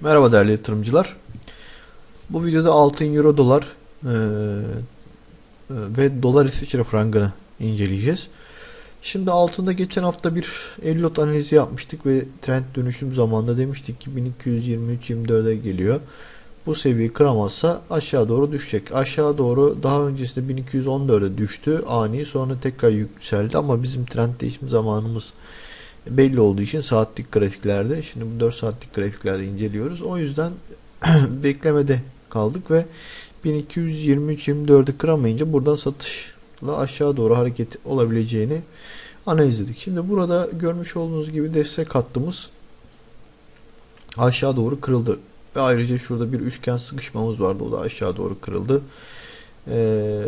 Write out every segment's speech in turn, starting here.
Merhaba değerli yatırımcılar. Bu videoda altın, euro, dolar e, e, ve dolar İsviçre frangını inceleyeceğiz. Şimdi altında geçen hafta bir Elliot analizi yapmıştık ve trend dönüşüm zamanında demiştik ki 1223-24'e geliyor. Bu seviyeyi kıramazsa aşağı doğru düşecek. Aşağı doğru daha öncesinde 1214'e düştü ani sonra tekrar yükseldi ama bizim trend değişim zamanımız belli olduğu için saatlik grafiklerde şimdi bu 4 saatlik grafiklerde inceliyoruz. O yüzden beklemede kaldık ve 1223-24'ü kıramayınca buradan satışla aşağı doğru hareket olabileceğini analizledik. Şimdi burada görmüş olduğunuz gibi destek hattımız aşağı doğru kırıldı. Ve ayrıca şurada bir üçgen sıkışmamız vardı. O da aşağı doğru kırıldı. Ee,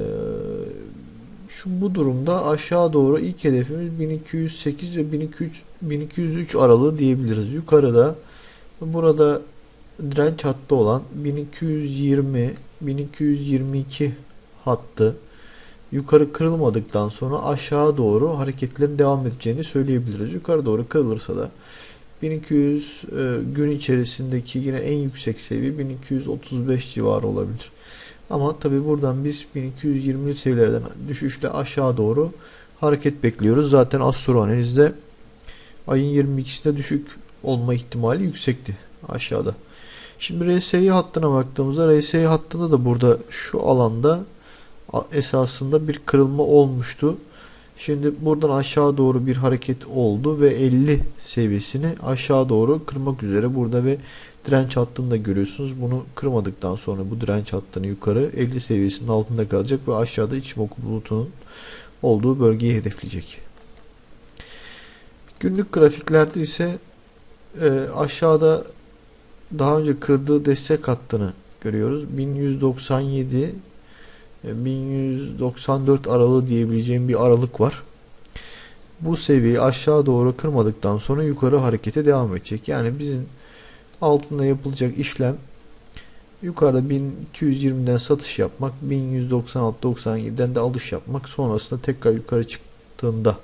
şu bu durumda aşağı doğru ilk hedefimiz 1208 ve 1203, 1203 aralığı diyebiliriz. Yukarıda burada direnç hattı olan 1220 1222 hattı yukarı kırılmadıktan sonra aşağı doğru hareketlerin devam edeceğini söyleyebiliriz. Yukarı doğru kırılırsa da 1200 e, gün içerisindeki yine en yüksek seviye 1235 civarı olabilir. Ama tabi buradan biz 1220 seviyelerden düşüşle aşağı doğru hareket bekliyoruz. Zaten Astro analizde ayın 22'sinde düşük olma ihtimali yüksekti aşağıda. Şimdi RSI hattına baktığımızda RSI hattında da burada şu alanda esasında bir kırılma olmuştu. Şimdi buradan aşağı doğru bir hareket oldu ve 50 seviyesini aşağı doğru kırmak üzere burada ve direnç hattını da görüyorsunuz. Bunu kırmadıktan sonra bu direnç hattını yukarı 50 seviyesinin altında kalacak ve aşağıda Ichimoku bulutunun olduğu bölgeyi hedefleyecek. Günlük grafiklerde ise e, aşağıda daha önce kırdığı destek hattını görüyoruz. 1197 1194 e, aralığı diyebileceğim bir aralık var. Bu seviyeyi aşağı doğru kırmadıktan sonra yukarı harekete devam edecek. Yani bizim altında yapılacak işlem yukarıda 1220'den satış yapmak 1196-97'den de alış yapmak sonrasında tekrar yukarı çıktığında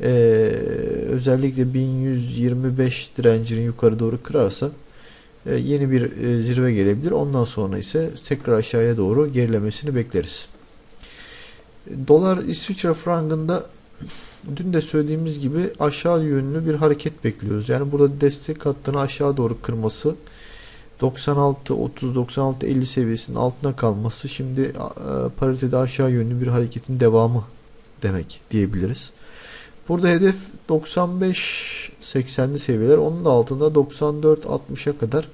ee, özellikle 1125 direncini yukarı doğru kırarsa e, yeni bir e, zirve gelebilir. Ondan sonra ise tekrar aşağıya doğru gerilemesini bekleriz. Dolar İsviçre frangında dün de söylediğimiz gibi aşağı yönlü bir hareket bekliyoruz. Yani burada destek hattını aşağı doğru kırması 96 30 96 50 seviyesinin altına kalması şimdi e, paritede aşağı yönlü bir hareketin devamı demek diyebiliriz. Burada hedef 95 80'li seviyeler. Onun da altında 94 60'a kadar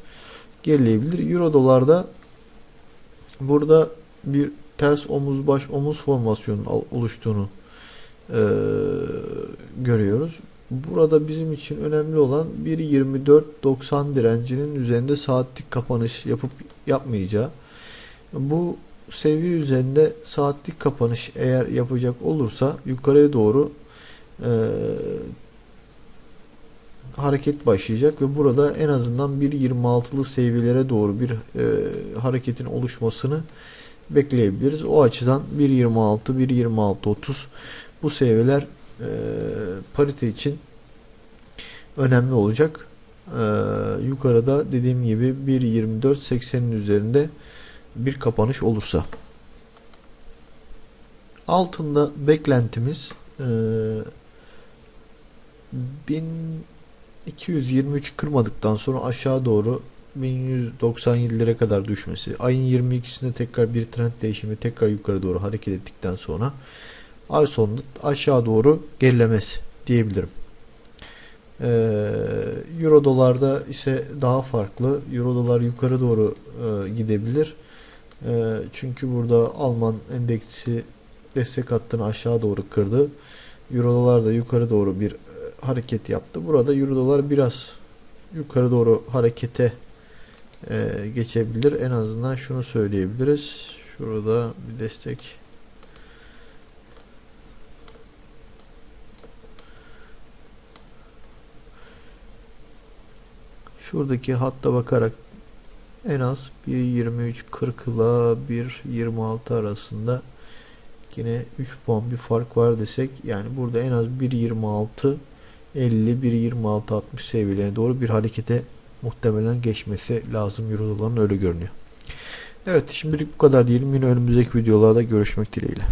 gerileyebilir. Euro dolarda burada bir ters omuz baş omuz formasyonunun oluştuğunu e, görüyoruz. Burada bizim için önemli olan 1.24.90 direncinin üzerinde saatlik kapanış yapıp yapmayacağı. Bu seviye üzerinde saatlik kapanış eğer yapacak olursa yukarıya doğru e, hareket başlayacak ve burada en azından 1.26'lı seviyelere doğru bir e, hareketin oluşmasını bekleyebiliriz. O açıdan 1.26, 1.26.30 bu seviyeler e, parite için önemli olacak. E, yukarıda dediğim gibi 1.24.80'in üzerinde bir kapanış olursa. Altında beklentimiz e, 1223 kırmadıktan sonra aşağı doğru 1197'lere kadar düşmesi. Ayın 22'sinde tekrar bir trend değişimi tekrar yukarı doğru hareket ettikten sonra ay sonunda aşağı doğru gerilemesi diyebilirim. Ee, Euro dolarda ise daha farklı. Euro dolar yukarı doğru e, gidebilir. E, çünkü burada Alman endeksi destek hattını aşağı doğru kırdı. Euro dolar da yukarı doğru bir e, hareket yaptı. Burada Euro dolar biraz yukarı doğru harekete e, geçebilir. En azından şunu söyleyebiliriz. Şurada bir destek Şuradaki hatta bakarak en az 1.23.40 ile 1.26 arasında yine 3 puan bir fark var desek yani burada en az 1.26 50 1.26 60 seviyelerine doğru bir harekete muhtemelen geçmesi lazım Euro doların öyle görünüyor. Evet şimdilik bu kadar diyelim. Yine önümüzdeki videolarda görüşmek dileğiyle.